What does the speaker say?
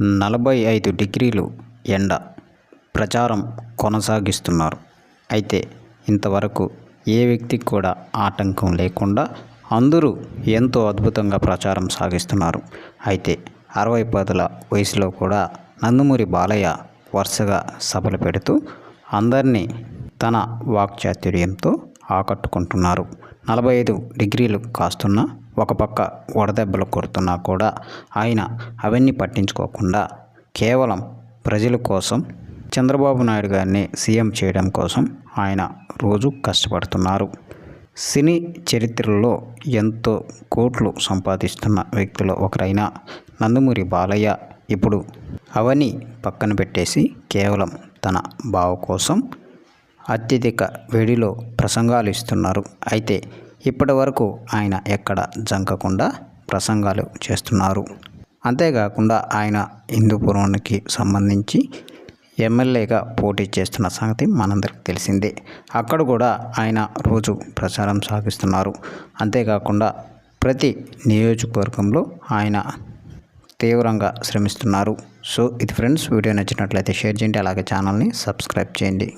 నలభై ఐదు డిగ్రీలు ఎండ ప్రచారం కొనసాగిస్తున్నారు. అయితే ఇంతవరకు ఏ వ్యక్తికి కూడా ఆటంకం లేకుండా అందరూ ఎంతో అద్భుతంగా ప్రచారం సాగిస్తున్నారు. అయితే అరవై పదుల వయసులో కూడా నందమూరి బాలయ్య వరుసగా సభలు పెడుతూ అందరినీ తన వాక్చాతుర్యంతో ఆకట్టుకుంటున్నారు. నలభై ఐదు డిగ్రీలు కాస్తున్న ఒక పక్క వడదెబ్బలు కొడుతున్నా కూడా ఆయన అవన్నీ పట్టించుకోకుండా కేవలం ప్రజల కోసం చంద్రబాబు నాయుడు గారిని సీఎం చేయడం కోసం ఆయన రోజు కష్టపడుతున్నారు. సినీ చరిత్రలో ఎంతో కోట్లు సంపాదిస్తున్న వ్యక్తులు ఒకరైన నందమూరి బాలయ్య ఇప్పుడు అవన్నీ పక్కన పెట్టేసి కేవలం తన బావ కోసం అత్యధిక వేడిలో ప్రసంగాలు ఇస్తున్నారు. అయితే ఇప్పటి వరకు ఆయన ఎక్కడ జంకకుండా ప్రసంగాలు చేస్తున్నారు. అంతేకాకుండా ఆయన హిందూపురానికి సంబంధించి ఎమ్మెల్యేగా పోటీ చేస్తున్న సంగతి మనందరికి తెలిసిందే. అక్కడ కూడా ఆయన రోజు ప్రచారం సాగిస్తున్నారు. అంతేకాకుండా ప్రతి నియోజకవర్గంలో ఆయన తీవ్రంగా శ్రమిస్తున్నారు. సో ఇది ఫ్రెండ్స్ వీడియో నచ్చినట్లయితే షేర్ చేయండి. అలాగే ఛానల్ని సబ్స్క్రైబ్ చేయండి.